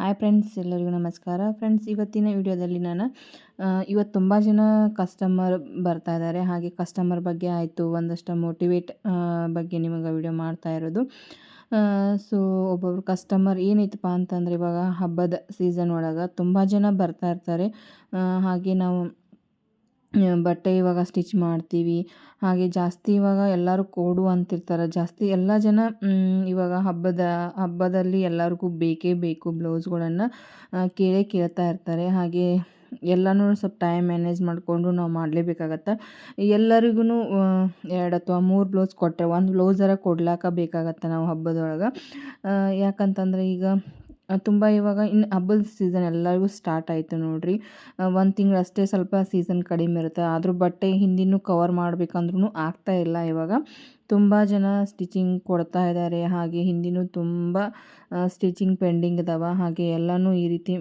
Hi friends ಎಲ್ಲರಿಗೂ ನಮಸ್ಕಾರ. Friends ಇವತ್ತಿನ ವಿಡಿಯೋದಲ್ಲಿ ನಾನು ಇವತ್ತು ತುಂಬ ಜನ ಕಸ್ಟಮರ್ ಬರ್ತಾ ಇದ್ದಾರೆ. ಹಾಗೆ ಕಸ್ಟಮರ್ ಬಗ್ಗೆ ಆಯಿತು, ಒಂದಷ್ಟು ಮೋಟಿವೇಟ್ ಬಗ್ಗೆ ನಿಮಗೆ ವಿಡಿಯೋ ಮಾಡ್ತಾ ಇರೋದು. ಸೊ ಒಬ್ಬೊಬ್ರು ಕಸ್ಟಮರ್ ಏನೈತಪ್ಪ ಅಂತಂದರೆ ಇವಾಗ ಹಬ್ಬದ ಸೀಸನ್ ಒಳಗೆ ತುಂಬ ಜನ ಬರ್ತಾ ಇರ್ತಾರೆ. ಹಾಗೆ ನಾವು ಬಟ್ಟೆ ಇವಾಗ ಸ್ಟಿಚ್ ಮಾಡ್ತೀವಿ. ಹಾಗೆ ಜಾಸ್ತಿ ಇವಾಗ ಎಲ್ಲರೂ ಕೊಡು ಅಂತಿರ್ತಾರೆ. ಜಾಸ್ತಿ ಎಲ್ಲ ಜನ ಇವಾಗ ಹಬ್ಬದ, ಹಬ್ಬದಲ್ಲಿ ಎಲ್ಲರಿಗೂ ಬೇಕೇ ಬೇಕು ಬ್ಲೌಸ್ಗಳನ್ನು ಕೇಳೇ ಕೇಳ್ತಾ ಇರ್ತಾರೆ. ಹಾಗೆ ಎಲ್ಲನೂ ಸ್ವಲ್ಪ ಟೈಮ್ ಮ್ಯಾನೇಜ್ ಮಾಡಿಕೊಂಡು ನಾವು ಮಾಡಲೇಬೇಕಾಗತ್ತೆ? ಎಲ್ಲರಿಗೂ ಎರಡು ಅಥವಾ ಮೂರು ಬ್ಲೌಸ್ ಕೊಟ್ಟರೆ ಒಂದು ಬ್ಲೌಸರ ಕೊಡ್ಲಾಕ ಬೇಕಾಗತ್ತೆ ನಾವು ಹಬ್ಬದೊಳಗೆ? ಯಾಕಂತಂದರೆ ಈಗ ತುಂಬ ಇವಾಗ ಇನ್ನು ಹಬ್ಬದ ಸೀಸನ್ ಎಲ್ಲರಿಗೂ ಸ್ಟಾರ್ಟ್ ಆಯಿತು ನೋಡಿರಿ. ಒಂದು ತಿಂಗಳು ಅಷ್ಟೇ ಸ್ವಲ್ಪ ಸೀಸನ್ ಕಡಿಮೆ ಇರುತ್ತೆ. ಆದರೂ ಬಟ್ಟೆ ಹಿಂದಿನೂ ಕವರ್ ಮಾಡಬೇಕಂದ್ರೂ ಆಗ್ತಾ ಇಲ್ಲ ಇವಾಗ. ತುಂಬ ಜನ ಸ್ಟಿಚಿಂಗ್ ಕೊಡ್ತಾ ಇದ್ದಾರೆ ಹಾಗೆ ಹಿಂದಿನೂ ತುಂಬ ಸ್ಟಿಚಿಂಗ್ ಪೆಂಡಿಂಗ್ ಇದಾವೆ. ಹಾಗೆ ಎಲ್ಲನೂ ಈ ರೀತಿ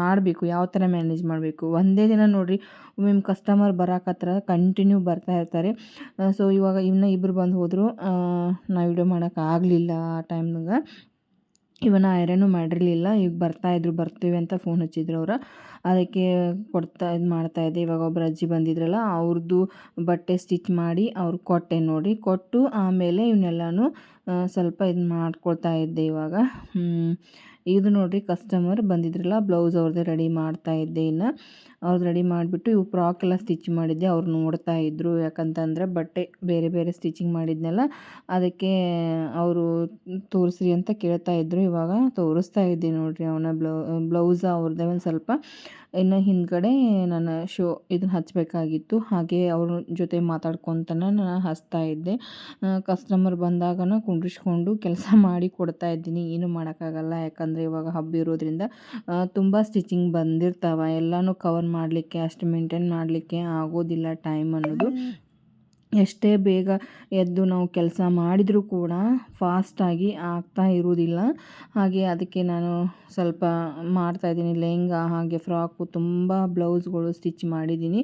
ಮಾಡಬೇಕು. ಯಾವ ಥರ ಮ್ಯಾನೇಜ್ ಮಾಡಬೇಕು? ಒಂದೇ ದಿನ ನೋಡಿರಿ, ಒಮ್ಮೊಮ್ಮೆ ಕಸ್ಟಮರ್ ಬರೋಕತ್ರ ಕಂಟಿನ್ಯೂ ಬರ್ತಾ ಇರ್ತಾರೆ. ಸೊ ಇವಾಗ ಇನ್ನು ಇಬ್ಬರು ಬಂದು ಹೋದರೂ. ನಾವು ವಿಡಿಯೋ ಮಾಡೋಕ್ಕಾಗಲಿಲ್ಲ ಆ ಟೈಮ್ನಾಗ ಇವನ ಐರನ್ನು ಮಾಡಿರಲಿಲ್ಲ. ಈಗ ಬರ್ತಾಯಿದ್ರು ಬರ್ತೀವಿ ಅಂತ ಫೋನ್ ಹಚ್ಚಿದ್ರು ಅವ್ರು. ಅದಕ್ಕೆ ಕೊಡ್ತಾ ಇದು ಮಾಡ್ತಾಯಿದ್ದೆ ಇವಾಗ ಒಬ್ಬರು ಅಜ್ಜಿ ಬಂದಿದ್ರಲ್ಲ ಅವ್ರದ್ದು ಬಟ್ಟೆ ಸ್ಟಿಚ್ ಮಾಡಿ ಅವ್ರು ಕೊಟ್ಟೆ ನೋಡಿ. ಕೊಟ್ಟು ಆಮೇಲೆ ಇವನ್ನೆಲ್ಲನೂ ಸ್ವಲ್ಪ ಇದು ಮಾಡ್ಕೊಳ್ತಾ ಇದ್ದೆ ಇವಾಗ. ಇದು ನೋಡಿರಿ ಕಸ್ಟಮರ್ ಬಂದಿದ್ರಲ್ಲ ಬ್ಲೌಸ್ ಅವ್ರದ್ದೇ ರೆಡಿ ಮಾಡ್ತಾ ಇದ್ದೆ ಇನ್ನು. ಅವ್ರದ್ದು ರೆಡಿ ಮಾಡಿಬಿಟ್ಟು ಇವು ಫ್ರಾಕ್ ಎಲ್ಲ ಸ್ಟಿಚ್ ಮಾಡಿದ್ದೆ, ಅವ್ರು ನೋಡ್ತಾ ಇದ್ದರು ಯಾಕಂತಂದರೆ ಬಟ್ಟೆ ಬೇರೆ ಬೇರೆ ಸ್ಟಿಚಿಂಗ್ ಮಾಡಿದ್ನೆಲ್ಲ, ಅದಕ್ಕೆ ಅವರು ತೋರಿಸ್ರಿ ಅಂತ ಕೇಳ್ತಾ ಇದ್ದರು ಇವಾಗ ತೋರಿಸ್ತಾ ಇದ್ದೆ ನೋಡಿರಿ ಅವನ ಬ್ಲೌ ಬ್ಲೌಸ್ ಅವ್ರದ್ದೇ ಒಂದು ಸ್ವಲ್ಪ. ಇನ್ನು ಹಿಂದ್ಗಡೆ ನಾನು ಶೋ ಇದನ್ನ ಹಚ್ಚಬೇಕಾಗಿತ್ತು ಹಾಗೆ ಅವ್ರ ಜೊತೆ ಮಾತಾಡ್ಕೊತನ ನಾನು ಹಚ್ತಾ ಇದ್ದೆ. ಕಸ್ಟಮರ್ ಬಂದಾಗನ ಕುಂಡ್ರಿಸ್ಕೊಂಡು ಕೆಲಸ ಮಾಡಿ ಕೊಡ್ತಾ ಇದ್ದೀನಿ. ಏನು ಮಾಡೋಕ್ಕಾಗಲ್ಲ. ಯಾಕಂದರೆ ಇವಾಗ ಹಬ್ಬ ಇರೋದ್ರಿಂದ ತುಂಬ ಸ್ಟಿಚಿಂಗ್ ಬಂದಿರ್ತಾವೆ. ಎಲ್ಲನೂ ಕವರ್ ಮಾಡಲಿಕ್ಕೆ, ಅಷ್ಟು ಮೇಂಟೈನ್ ಮಾಡಲಿಕ್ಕೆ ಆಗೋದಿಲ್ಲ ಟೈಮ್ ಅನ್ನೋದು. ಎಷ್ಟೇ ಬೇಗ ಎದ್ದು ನಾವು ಕೆಲಸ ಮಾಡಿದರೂ ಕೂಡ ಫಾಸ್ಟಾಗಿ ಆಗ್ತಾ ಇರುವುದಿಲ್ಲ. ಹಾಗೆ ಅದಕ್ಕೆ ನಾನು ಸ್ವಲ್ಪ ಮಾಡ್ತಾಯಿದ್ದೀನಿ ಲೆಹಂಗಾ ಹಾಗೆ ಫ್ರಾಕು ತುಂಬ ಬ್ಲೌಸ್ಗಳು ಸ್ಟಿಚ್ ಮಾಡಿದ್ದೀನಿ.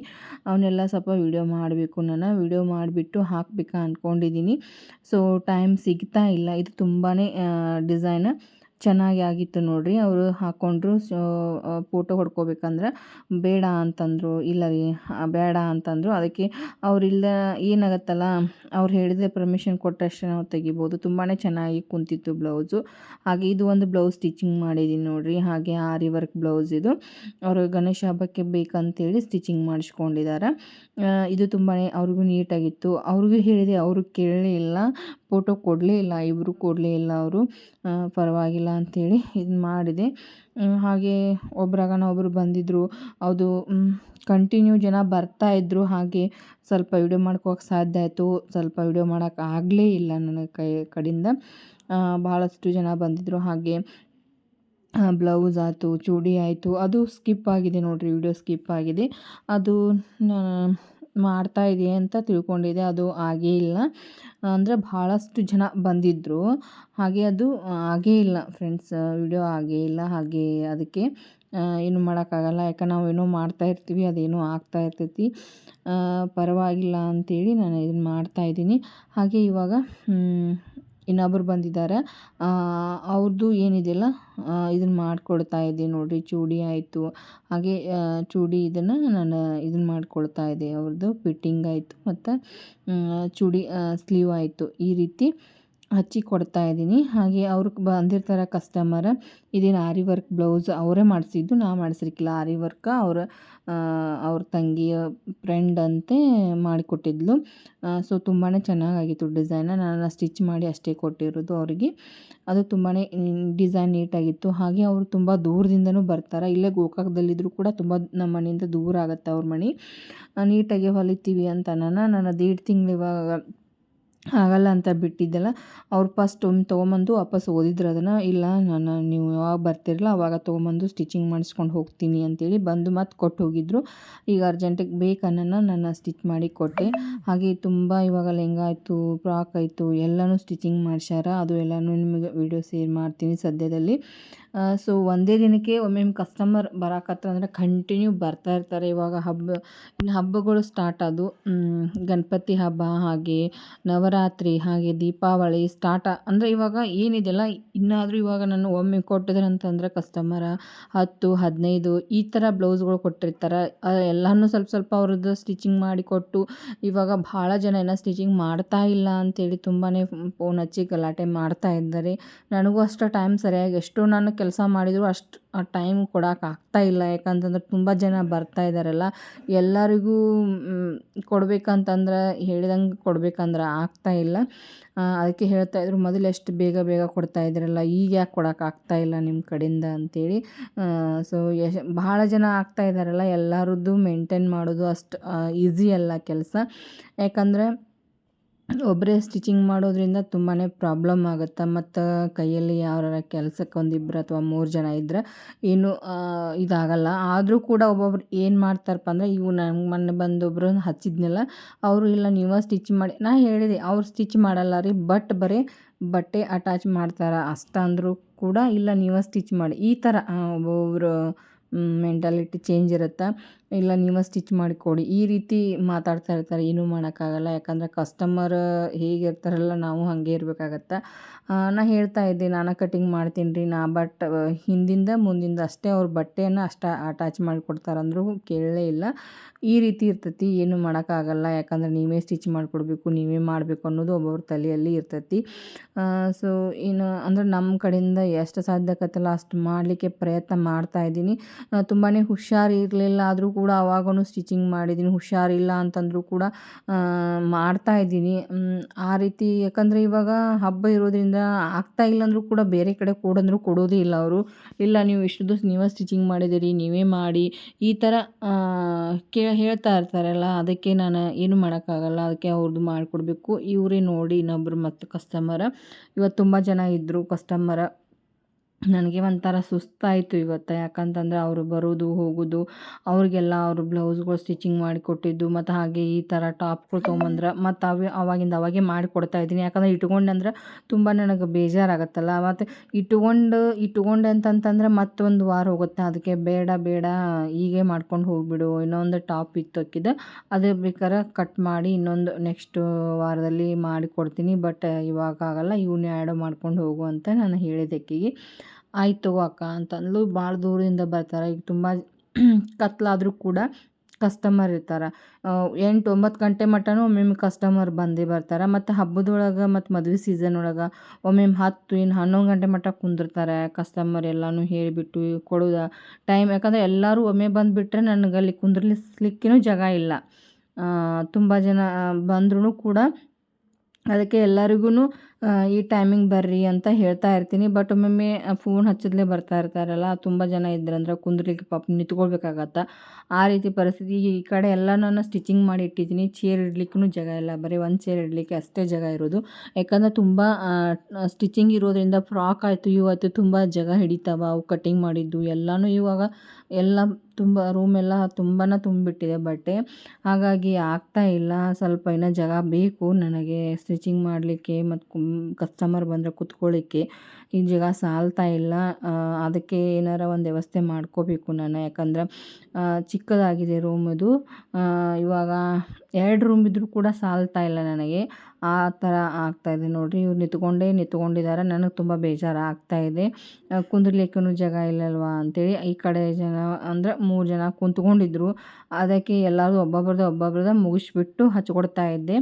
ಅವನ್ನೆಲ್ಲ ಸ್ವಲ್ಪ ವಿಡಿಯೋ ಮಾಡಬೇಕು. ನಾನು ವಿಡಿಯೋ ಮಾಡಿಬಿಟ್ಟು ಹಾಕಬೇಕಾ ಅಂದ್ಕೊಂಡಿದ್ದೀನಿ ಸೊ, ಟೈಮ್ ಸಿಗ್ತಾ ಇಲ್ಲ. ಇದು ತುಂಬಾ ಡಿಸೈನ್. ಚೆನ್ನಾಗಿ ಆಗಿತ್ತು ನೋಡಿರಿ. ಅವರು ಹಾಕ್ಕೊಂಡ್ರು ಸೊ ಫೋಟೋ ಹೊಡ್ಕೋಬೇಕಂದ್ರೆ ಬೇಡ ಅಂತಂದರು, ಇಲ್ಲ ರೀ ಬೇಡ ಅಂತಂದರು. ಅದಕ್ಕೆ ಅವರಿಲ್ಲ ಏನಾಗತ್ತಲ್ಲ, ಅವ್ರು ಹೇಳಿದೆ ಪರ್ಮಿಷನ್ ಕೊಟ್ಟಷ್ಟು ನಾವು ತೆಗಿಬೋದು. ತುಂಬಾ ಚೆನ್ನಾಗಿ ಕುಂತಿತ್ತು ಬ್ಲೌಸು. ಹಾಗೆ ಇದು ಒಂದು ಬ್ಲೌಸ್ ಸ್ಟಿಚಿಂಗ್ ಮಾಡಿದ್ದೀನಿ ನೋಡಿರಿ. ಹಾಗೆ ಆರಿ ವರ್ಕ್ ಬ್ಲೌಸ್ ಇದು. ಅವರು ಗಣೇಶ ಹಬ್ಬಕ್ಕೆ ಬೇಕಂತೇಳಿ ಸ್ಟಿಚಿಂಗ್ ಮಾಡಿಸ್ಕೊಂಡಿದ್ದಾರೆ ಇದು ತುಂಬಾ ಅವ್ರಿಗೂ ನೀಟಾಗಿತ್ತು. ಅವ್ರಿಗೂ ಹೇಳಿದೆ, ಅವರು ಕೇಳಲೇ ಇಲ್ಲ ಫೋಟೋ ಕೊಡಲೇ ಇಲ್ಲ ಇಬ್ಬರು ಕೊಡಲೇ ಇಲ್ಲ ಅವರು. ಪರವಾಗಿಲ್ಲ ಅಂಥೇಳಿ ಇದು ಮಾಡಿದೆ. ಹಾಗೆ ಒಬ್ರಾಗನ ಒಬ್ಬರು ಬಂದಿದ್ದರು ಅದು ಕಂಟಿನ್ಯೂ ಜನ ಬರ್ತಾ ಇದ್ದರು ಹಾಗೆ ಸ್ವಲ್ಪ ವಿಡಿಯೋ ಮಾಡ್ಕೋಕ್ಕೆ ಸಾಧ್ಯ ಆಯಿತು, ಸ್ವಲ್ಪ ವಿಡಿಯೋ ಮಾಡೋಕೆ ಆಗಲೇ ಇಲ್ಲ ನನ್ನ ಕೈ ಕಡೆಯಿಂದ ಭಾಳಷ್ಟು ಜನ ಬಂದಿದ್ದರು ಹಾಗೆ ಬ್ಲೌಸ್ ಆಯಿತು, ಚೂಡಿ ಆಯಿತು, ಅದು ಸ್ಕಿಪ್ ಆಗಿದೆ ನೋಡಿರಿ ವಿಡಿಯೋ ಸ್ಕಿಪ್ ಆಗಿದೆ. ಅದು ಮಾಡ್ತಾ ಇದೆ ಅಂತ ತಿಳ್ಕೊಂಡಿದ್ದೆ. ಅದು ಆಗೇ ಇಲ್ಲ. ಅಂದರೆ ಭಾಳಷ್ಟು ಜನ ಬಂದಿದ್ದರು ಹಾಗೆ ಅದು ಆಗೇ ಇಲ್ಲ ಫ್ರೆಂಡ್ಸ್ ವಿಡಿಯೋ ಆಗೇ ಇಲ್ಲ. ಹಾಗೆ ಅದಕ್ಕೆ ಏನು ಮಾಡೋಕ್ಕಾಗಲ್ಲ. ಯಾಕೆ ನಾವು ಏನೋ ಮಾಡ್ತಾ ಇರ್ತೀವಿ, ಅದೇನೋ ಆಗ್ತಾ ಇರ್ತೈತಿ. ಪರವಾಗಿಲ್ಲ ಅಂಥೇಳಿ ನಾನು ಇದನ್ನು ಮಾಡ್ತಾಯಿದ್ದೀನಿ ಹಾಗೆ ಇವಾಗ ಇನ್ನೊಬ್ರು ಬಂದಿದ್ದಾರೆ. ಅವ್ರದ್ದು ಏನಿದೆಯಲ್ಲ ಇದನ್ನು ಮಾಡಿಕೊಡ್ತಾ ಇದ್ದೆ ನೋಡಿರಿ, ಚೂಡಿ ಆಯಿತು. ಹಾಗೆ ಚೂಡಿ ಇದನ್ನು ನಾನು ಇದನ್ನು ಮಾಡಿಕೊಡ್ತಾ ಇದ್ದೆ. ಅವ್ರದ್ದು ಫಿಟ್ಟಿಂಗ್ ಆಯಿತು ಮತ್ತು ಚೂಡಿ ಸ್ಲೀವ್ ಆಯಿತು. ಈ ರೀತಿ ಹಚ್ಚಿ ಕೊಡ್ತಾ ಇದ್ದೀನಿ. ಹಾಗೆ ಅವ್ರಿಗೆ ಬಂದಿರ್ತಾರೆ ಕಸ್ಟಮರ್ ಇದೇನು ಆರಿ ವರ್ಕ್ ಬ್ಲೌಸ್ ಅವರೇ ಮಾಡಿಸಿದ್ದು ನಾ ಮಾಡಿಸಿರ್ಕಿಲ್ಲ. ಆರಿ ವರ್ಕ ಅವ್ರ ಅವ್ರ ತಂಗಿಯ ಫ್ರೆಂಡ್ ಅಂತೆ ಮಾಡಿಕೊಟ್ಟಿದ್ಲು. ಸೊ ತುಂಬಾ ಚೆನ್ನಾಗಾಗಿತ್ತು ಡಿಸೈನ ನಾನು ಸ್ಟಿಚ್ ಮಾಡಿ ಅಷ್ಟೇ ಕೊಟ್ಟಿರೋದು ಅವರಿಗೆ. ಅದು ತುಂಬಾ ಡಿಸೈನ್ ನೀಟಾಗಿತ್ತು. ಹಾಗೆ ಅವರು ತುಂಬ ದೂರದಿಂದನೂ ಬರ್ತಾರೆ. ಇಲ್ಲೇ ಗೋಕಾಕದಲ್ಲಿದ್ದರೂ ಕೂಡ ತುಂಬ ನಮ್ಮ ಮನೆಯಿಂದ ದೂರ ಆಗುತ್ತೆ ಅವ್ರ ಮನೆ. ನೀಟಾಗಿ ಹೊಲಿತೀವಿ ಅಂತ ನಾನು ನಾನು ದೇಡ್ ತಿಂಗಳು ಇವಾಗ ಆಗಲ್ಲ ಅಂತ ಬಿಟ್ಟಿದ್ದೆಲ್ಲ ಅವ್ರು ಫಸ್ಟ್ ಒಮ್ಮೆ ತೊಗೊಂಬಂದು ವಾಪಸ್ ಓದಿದ್ರು ಅದನ್ನು, ಇಲ್ಲ, ನಾನು ನೀವು ಯಾವಾಗ ಬರ್ತಿರಲ್ಲ ಅವಾಗ ತೊಗೊಂಬಂದು ಸ್ಟಿಚಿಂಗ್ ಮಾಡಿಸ್ಕೊಂಡು ಹೋಗ್ತೀನಿ ಅಂತೇಳಿ ಬಂದು ಮತ್ತೆ ಕೊಟ್ಟು ಹೋಗಿದ್ರು. ಈಗ ಅರ್ಜೆಂಟಿಗೆ ಬೇಕನ್ನ ನಾನು ಸ್ಟಿಚ್ ಮಾಡಿ ಕೊಟ್ಟೆ. ಹಾಗೆ ತುಂಬ ಇವಾಗ ಲೆಂಗಾಯಿತು ಫ್ರಾಕ್ ಆಯಿತು, ಎಲ್ಲನೂ ಸ್ಟಿಚಿಂಗ್ ಮಾಡ್ಸ್ಯಾರ. ಅದು ಎಲ್ಲನೂ ನಿಮಗೆ ವಿಡಿಯೋ ಶೇರ್ ಮಾಡ್ತೀನಿ ಸದ್ಯದಲ್ಲಿ. ಸೊ ಒಂದೇ ದಿನಕ್ಕೆ ಒಮ್ಮೊಮ್ಮೆ ಕಸ್ಟಮರ್ ಬರಾಕತ್ರ ಕಂಟಿನ್ಯೂ ಬರ್ತಾ ಇರ್ತಾರೆ. ಇವಾಗ ಹಬ್ಬ, ಇನ್ನು ಹಬ್ಬಗಳು ಸ್ಟಾರ್ಟ್ ಅದು. ಗಣಪತಿ ಹಬ್ಬ ಹಾಗೆ ನವರಾತ್ರಿ ಹಾಗೆ ದೀಪಾವಳಿ ಸ್ಟಾರ್ಟ್ ಅಂದರೆ ಇವಾಗ ಏನಿದೆಯಲ್ಲ ಇನ್ನಾದರೂ ಇವಾಗ ನಾನು ಒಮ್ಮೆ ಕೊಟ್ಟಿದ್ರೆ ಅಂತಂದರೆ ಕಸ್ಟಮರ ಹತ್ತು, ಹದಿನೈದು ಈ ಥರ ಬ್ಲೌಸ್ಗಳು ಕೊಟ್ಟಿರ್ತಾರೆ. ಎಲ್ಲನೂ ಸ್ವಲ್ಪ ಸ್ವಲ್ಪ ಅವ್ರದ್ದು ಸ್ಟಿಚಿಂಗ್ ಮಾಡಿ ಕೊಟ್ಟು ಇವಾಗ ಭಾಳ ಜನ ಏನೋ ಸ್ಟಿಚಿಂಗ್ ಮಾಡ್ತಾ ಇಲ್ಲ ಅಂತೇಳಿ ತುಂಬಾ ಫೋನ್ ಹಚ್ಚಿ ಗಲಾಟೆ ಮಾಡ್ತಾ ಇದ್ದಾರೆ. ನನಗೂ ಅಷ್ಟು ಟೈಮ್ ಸರಿಯಾಗಿ, ಎಷ್ಟೋ ನಾನು ಕೆಲಸ ಮಾಡಿದರೂ ಅಷ್ಟು ಟೈಮ್ ಇಲ್ಲ. ಯಾಕಂತಂದ್ರೆ ತುಂಬ ಜನ ಬರ್ತಾ ಇದ್ದಾರಲ್ಲ ಎಲ್ಲರಿಗೂ ಕೊಡ್ಬೇಕಂತಂದ್ರೆ, ಹೇಳಿದಂಗೆ ಕೊಡ್ಬೇಕಂದ್ರೆ ಆಗ್ತಾ ಇಲ್ಲ. ಅದಕ್ಕೆ ಹೇಳ್ತಾ ಇದ್ರು, ಮೊದಲು ಎಷ್ಟು ಬೇಗ ಬೇಗ ಕೊಡ್ತಾ ಇದ್ರಲ್ಲ, ಈಗ ಯಾಕೆ ಕೊಡೋಕೆ ಆಗ್ತಾ ಇಲ್ಲ ನಿಮ್ಮ ಕಡೆಯಿಂದ ಅಂತೇಳಿ. ಸೊ ಎಷ್ ಭಾಳ ಜನ ಆಗ್ತಾ ಇದ್ದಾರಲ್ಲ ಎಲ್ಲರದ್ದು ಮೇಂಟೈನ್ ಮಾಡೋದು ಅಷ್ಟು ಈಸಿ ಅಲ್ಲ ಕೆಲಸ. ಯಾಕಂದರೆ ಒಬ್ಬರೇ ಸ್ಟಿಚಿಂಗ್ ಮಾಡೋದರಿಂದ ತುಂಬಾ ಪ್ರಾಬ್ಲಮ್ ಆಗುತ್ತೆ? ಮತ್ತು ಕೈಯಲ್ಲಿ ಯಾರಾರ ಕೆಲ್ಸಕ್ಕೆ ಒಂದಿಬ್ಬರು ಅಥವಾ ಮೂರು ಜನ ಇದ್ದರೆ ಏನು ಇದಾಗಲ್ಲ. ಆದರೂ ಕೂಡ ಒಬ್ಬೊಬ್ರು ಏನು ಮಾಡ್ತಾರಪ್ಪ ಅಂದರೆ, ಇವು ನಂಗೆ ಮೊನ್ನೆ ಬಂದೊಬ್ಬರು ಹಚ್ಚಿದ್ನಲ್ಲ, ಅವರು ಇಲ್ಲ ನೀವೇ ಸ್ಟಿಚ್ ಮಾಡಿ, ನಾ ಹೇಳಿದೆ, ಅವ್ರು ಸ್ಟಿಚ್ ಮಾಡಲ್ಲ ರೀ, ಬಟ್ ಬರೀ ಬಟ್ಟೆ ಅಟ್ಯಾಚ್ ಮಾಡ್ತಾರೆ. ಅಷ್ಟಂದರೂ ಕೂಡ ಇಲ್ಲ, ನೀವೇ ಸ್ಟಿಚ್ ಮಾಡಿ. ಈ ಥರ ಒಬ್ಬೊಬ್ರು ಮೆಂಟಾಲಿಟಿ ಚೇಂಜ್ ಇರುತ್ತೆ? ಇಲ್ಲ ನೀವೇ ಸ್ಟಿಚ್ ಮಾಡಿ ಕೊಡಿ ಈ ರೀತಿ ಮಾತಾಡ್ತಾ ಇರ್ತಾರೆ, ಏನೂ ಮಾಡೋಕ್ಕಾಗಲ್ಲ. ಯಾಕಂದರೆ ಕಸ್ಟಮರ್ ಹೇಗಿರ್ತಾರಲ್ಲ ನಾವು ಹಾಗೆ ಇರಬೇಕಾಗತ್ತೆ. ನಾ ಹೇಳ್ತಾ ಇದ್ದೆ, ನಾನು ಕಟಿಂಗ್ ಮಾಡ್ತೀನಿ ರೀ ನಾ ಬಟ್ ಹಿಂದಿಂದ ಮುಂದಿಂದ ಅಷ್ಟೇ ಅವ್ರ ಬಟ್ಟೆಯನ್ನು ಅಷ್ಟ ಅಟ್ಯಾಚ್ ಮಾಡಿ ಕೊಡ್ತಾರಂದ್ರೂ ಕೇಳಲೇ ಇಲ್ಲ. ಈ ರೀತಿ ಇರ್ತೈತಿ, ಏನು ಮಾಡೋಕ್ಕಾಗಲ್ಲ. ಯಾಕಂದ್ರೆ ನೀವೇ ಸ್ಟಿಚ್ ಮಾಡಿಕೊಡ್ಬೇಕು, ನೀವೇ ಮಾಡಬೇಕು ಅನ್ನೋದು ಒಬ್ಬೊಬ್ರ ತಲೆಯಲ್ಲಿ ಇರ್ತೈತಿ. ಸೊ ಏನು ಅಂದ್ರೆ ನಮ್ಮ ಕಡೆಯಿಂದ ಎಷ್ಟು ಸಾಧ್ಯ ಅಷ್ಟು ಮಾಡಲಿಕ್ಕೆ ಪ್ರಯತ್ನ ಮಾಡ್ತಾ ಇದ್ದೀನಿ. ತುಂಬಾ ಹುಷಾರು ಇರಲಿಲ್ಲ ಆದರೂ ಕೂಡ ಅವಾಗೂ ಸ್ಟಿಚಿಂಗ್ ಮಾಡಿದ್ದೀನಿ ಹುಷಾರಿಲ್ಲ ಅಂತಂದರೂ ಕೂಡ ಮಾಡ್ತಾ ಇದ್ದೀನಿ. ಆ ರೀತಿ ಯಾಕಂದರೆ ಇವಾಗ ಹಬ್ಬ ಇರೋದ್ರಿಂದ ಆಗ್ತಾ ಇಲ್ಲ ಅಂದರೂ ಕೂಡ ಬೇರೆ ಕಡೆ ಕೊಡಂದರೂ ಕೊಡೋದೇ ಇಲ್ಲ ಅವರು. ಇಲ್ಲ, ನೀವು ಇಷ್ಟು ದಿವಸ ನೀವೇ ಸ್ಟಿಚಿಂಗ್ ಮಾಡಿದಿರಿ, ನೀವೇ ಮಾಡಿ. ಈ ಥರ ಕೇ, ಹೇಳ್ತಾ ಇರ್ತಾರಲ್ಲ, ಅದಕ್ಕೆ ನಾನು ಏನು ಮಾಡೋಕ್ಕಾಗಲ್ಲ, ಅದಕ್ಕೆ ಅವ್ರದ್ದು ಮಾಡಿಕೊಡ್ಬೇಕು. ಇವರೇ ನೋಡಿ ಇನ್ನೊಬ್ಬರು ಮತ್ತು ಕಸ್ಟಮರ ಇವತ್ತು ತುಂಬ ಜನ ಇದ್ದರು ಕಸ್ಟಮರ ನನಗೆ ಒಂಥರ ಸುಸ್ತಾಯಿತು ಇವತ್ತು. ಯಾಕಂತಂದರೆ ಅವರು ಬರೋದು, ಹೋಗೋದು, ಅವ್ರಿಗೆಲ್ಲ ಅವರು ಬ್ಲೌಸ್ಗಳು ಸ್ಟಿಚಿಂಗ್ ಮಾಡಿ ಕೊಟ್ಟಿದ್ದು ಮತ್ತು ಹಾಗೆ ಈ ಥರ ಟಾಪ್ಗಳು ತೊಗೊಂಬಂದ್ರೆ ಮತ್ತು ಅವೇ, ಅವಾಗಿಂದ ಅವಾಗೆ ಇದ್ದೀನಿ. ಯಾಕಂದರೆ ಇಟ್ಕೊಂಡಂದ್ರೆ ತುಂಬ ನನಗೆ ಬೇಜಾರಾಗತ್ತಲ್ಲ. ಮತ್ತು ಇಟ್ಕೊಂಡು, ಇಟ್ಕೊಂಡೆ ಅಂತಂತಂದ್ರೆ ಮತ್ತೊಂದು ವಾರ ಹೋಗುತ್ತೆ. ಅದಕ್ಕೆ ಬೇಡ ಬೇಡ, ಹೀಗೆ ಮಾಡ್ಕೊಂಡು ಹೋಗಿಬಿಡು. ಇನ್ನೊಂದು ಟಾಪ್ ಇತ್ತು ಅಕ್ಕಿದ್ದು ಅದು ಬೇಕಾದ್ರೆ ಕಟ್ ಮಾಡಿ ಇನ್ನೊಂದು ನೆಕ್ಸ್ಟ್ ವಾರದಲ್ಲಿ ಮಾಡಿಕೊಡ್ತೀನಿ. ಬಟ್ ಇವಾಗ ಆಗಲ್ಲ ಇವನ್ನ ಆ್ಯಡ್ ಮಾಡ್ಕೊಂಡು ಹೋಗು ಅಂತ ನಾನು ಹೇಳಿದೆ ಆಕೆಗೆ ಆಯ್ತು ಅಕ್ಕ ಅಂತಂದ್ಲು. ಭಾಳ ದೂರದಿಂದ ಬರ್ತಾರೆ. ಈಗ ತುಂಬ ಕತ್ಲಾದರೂ ಕೂಡ ಕಸ್ಟಮರ್ ಇರ್ತಾರೆ. ಎಂಟು ಒಂಬತ್ತು ಗಂಟೆ ಮಟ್ಟನೂ ಒಮ್ಮೊಮ್ಮೆ ಕಸ್ಟಮರ್ ಬಂದೇ ಬರ್ತಾರೆ. ಮತ್ತು ಹಬ್ಬದೊಳಗೆ ಮತ್ತು ಮದುವೆ ಸೀಸನ್ ಒಳಗೆ ಒಮ್ಮೊಮ್ಮೆ ಹತ್ತು, ಇನ್ನು ಹನ್ನೊಂದು ಗಂಟೆ ಮಟ್ಟ ಕುಂದಿರ್ತಾರೆ ಕಸ್ಟಮರ್ ಎಲ್ಲನೂ ಹೇಳಿಬಿಟ್ಟು ಕೊಡೋದ ಟೈಮ್ ಯಾಕಂದರೆ ಎಲ್ಲರೂ ಒಮ್ಮೆ ಬಂದುಬಿಟ್ರೆ ನನಗೆ ಅಲ್ಲಿ ಕುಂದ್ರಲಿಸ್ಲಿಕ್ಕೂ ಜಾಗ ಇಲ್ಲ. ತುಂಬ ಜನ ಬಂದ್ರೂ ಕೂಡ ಅದಕ್ಕೆ ಎಲ್ಲರಿಗೂ ಈ ಟೈಮಿಂಗ್ ಬರ್ರಿ ಅಂತ ಹೇಳ್ತಾ ಇರ್ತೀನಿ. ಬಟ್ ಒಮ್ಮೊಮ್ಮೆ ಫೋನ್ ಹಚ್ಚಿದ್ಲೇ ಬರ್ತಾ ಇರ್ತಾರಲ್ಲ, ತುಂಬ ಜನ ಇದ್ರಂದ್ರೆ ಕುಂದ್ರಲಿಕ್ಕೆ ಪಾಪ ನಿಂತ್ಕೊಳ್ಬೇಕಾಗತ್ತೆ. ಆ ರೀತಿ ಪರಿಸ್ಥಿತಿ, ಈ ಕಡೆ ಎಲ್ಲ ನಾನು ಸ್ಟಿಚಿಂಗ್ ಮಾಡಿ ಇಟ್ಟಿದ್ದೀನಿ. ಚೇರ್ ಇಡ್ಲಿಕ್ಕೂ ಜಾಗ ಇಲ್ಲ. ಬರೀ ಒಂದು ಚೇರ್ ಇಡಲಿಕ್ಕೆ ಅಷ್ಟೇ ಜಾಗ ಇರೋದು. ಯಾಕಂದರೆ ತುಂಬ ಸ್ಟಿಚಿಂಗ್ ಇರೋದ್ರಿಂದ ಫ್ರಾಕ್ ಆಯಿತು ಇವತ್ತು ತುಂಬ ಜಾಗ ಹಿಡಿತಾವ. ಅವು ಕಟ್ಟಿಂಗ್ ಮಾಡಿದ್ದು, ಎಲ್ಲನೂ ಇವಾಗ ಎಲ್ಲ ತುಂಬ ರೂಮೆಲ್ಲ ತುಂಬಾ ತುಂಬಿಬಿಟ್ಟಿದೆ ಬಟ್ಟೆ. ಹಾಗಾಗಿ ಆಗ್ತಾ ಇಲ್ಲ. ಸ್ವಲ್ಪ ಇನ್ನೂ ಜಾಗ ಬೇಕು. ನನಗೆ ಸ್ಟಿಚಿಂಗ್ ಮಾಡಲಿಕ್ಕೆ ಮತ್ತು ಕಸ್ಟಮರ್ ಬಂದರೆ ಕುತ್ಕೊಳ್ಳಿಕ್ಕೆ ಈ ಜಾಗ ಸಾಲ್ತಾ ಇಲ್ಲ. ಅದಕ್ಕೆ ಏನಾರ ಒಂದು ವ್ಯವಸ್ಥೆ ಮಾಡ್ಕೋಬೇಕು ನಾನು. ಯಾಕಂದ್ರೆ ಚಿಕ್ಕದಾಗಿದೆ ರೂಮ್ ಅದು. ಇವಾಗ ಎರಡು ರೂಮ್ ಇದ್ದರೂ ಕೂಡ ಸಾಲ್ತಾ ಇಲ್ಲ ನನಗೆ. ಆ ಥರ ಆಗ್ತಾಯಿದೆ ನೋಡಿರಿ. ಇವ್ರು ನಿಂತ್ಕೊಂಡೇ ನಿಂತ್ಕೊಂಡಿದ್ದಾರೆ. ನನಗೆ ತುಂಬ ಬೇಜಾರು ಆಗ್ತಾಯಿದೆ ಕುಂದ್ರಲಿಕ್ಕೂ ಜಾಗ ಇಲ್ಲಲ್ವಾ ಅಂತೇಳಿ ಈ ಕಡೆ ಜನ, ಅಂದರೆ ಮೂರು ಜನ ಕುಂತ್ಕೊಂಡಿದ್ರು. ಅದಕ್ಕೆ ಎಲ್ಲರೂ ಒಬ್ಬೊಬ್ರದ್ದು ಒಬ್ಬೊಬ್ರದ್ದು ಮುಗಿಸ್ಬಿಟ್ಟು ಹಚ್ಕೊಡ್ತಾ ಇದ್ದೆ.